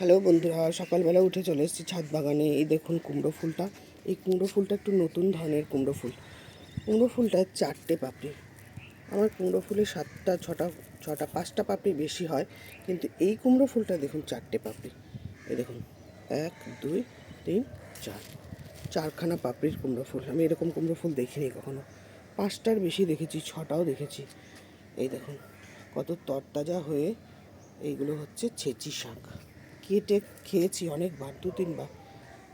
Hello বন্ধুরা, সকালবেলা উঠে চলে এসেছি ছাদ বাগানে। এই দেখুন কুমড়ো ফুলটা। এই কুমড়ো ফুলটা একটু নতুন ধরনের কুমড়ো ফুল। কুমড়ো ফুলটা চারটে পাপড়ি। আমার কুমড়ো ফুলে সাতটা, ছটা ছটা, পাঁচটা পাপড়ি বেশি হয়, কিন্তু এই কুমড়ো ফুলটা দেখুন চারটে পাপড়ি। এই দেখুন, এক, দুই, তিন, চার। চারখানা পাপড়ির কুমড়ো ফুল। আমি এরকম কুমড়ো ফুল দেখিনি কখনো। পাঁচটার বেশি দেখেছি, ছটাও দেখেছি। এই দেখুন, কত তরতাজা হয়ে এইগুলো হচ্ছে ছেচি শাক। কেটে খেয়েছি অনেকবার, দু তিনবার।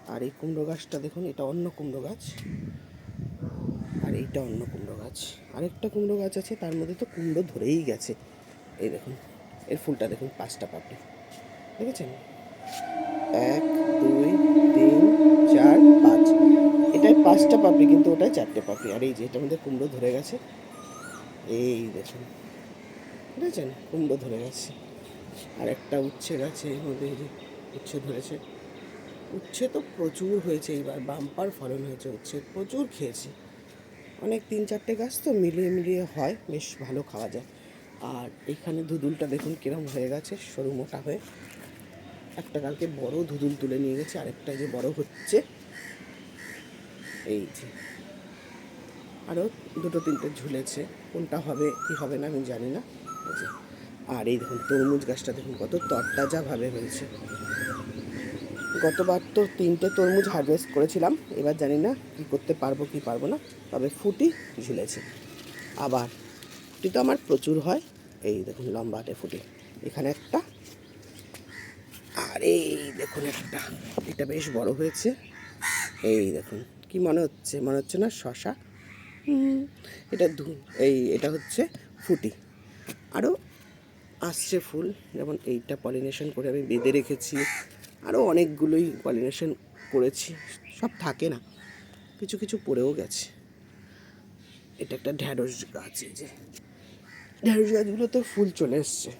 আর এই কুমড়ো গাছটা দেখুন, এটা অন্য কুমড়ো গাছ। আর এইটা অন্য কুমড়ো গাছ। আরেকটা কুমড়ো গাছ আছে, তার মধ্যে তো কুমড়ো ধরেই গেছে। এই দেখুন, এর ফুলটা দেখুন, পাঁচটা পাপড়ি। দেখেছেন? এক, দুই, তিন, চার, পাঁচ। এটাই পাঁচটা পাপড়ি, কিন্তু ওটাই চারটে পাপড়ি। আর এই যে, এটার মধ্যে কুমড়ো ধরে গেছে। এই দেখুন। বুঝেছেন কুমড়ো ধরে গেছে। আর একটা উচ্ছে গাছে এর মধ্যে উচ্ছে ধরেছে উচ্ছে তো প্রচুর হয়েছে এইবার, বাম্পার ফলন হয়েছে উচ্ছে প্রচুর খেয়েছি। অনেক তিন চারটে গাছ তো মিলিয়ে মিলিয়ে হয়, বেশ ভালো খাওয়া যায়। আর এখানে ধুদুলটা দেখুন কিরম হয়ে গেছে, সরু মোটা হয়ে। একটা কালকে বড় ধুদুল তুলে নিয়ে গেছে, আরেকটা যে বড় হচ্ছে। এই যে। আরও দুটো তিনটে ঝুলেছে, কোনটা হবে, কি হবে না আমি জানি না। আর এই দেখুন, তরমুজ গাছটা দেখুন, কত তরতাজাভাবে হয়েছে। গতবার তো তিনটে তরমুজ হারভেস্ট করেছিলাম, এবার জানি না কি করতে পারব, কি পারব না, তবে ফুটি ঝুলেছে। আবার ফুটি তো আমার প্রচুর হয়, এই দেখুন লম্বাটে ফুটি। এখানে একটা, আর এই দেখুন একটা, এটা বেশ বড় হয়েছে। এই দেখুন, কি মনে হচ্ছে মনে হচ্ছে না শশা? এটা ধু এই, এটা হচ্ছে ফুটি। আরও আসছে ফুল। যেমন এইটা পলিনেশন করে আমি বেঁধে রেখেছি। আরও অনেকগুলোই পলিনেশন করেছি। সব থাকে না। কিছু কিছু পড়েও গেছে। এটা একটা ঢ্যাঁড়স গাছ এই যে। ঢ্যাঁড়স গাছগুলোতে ফুল চলে এসছে।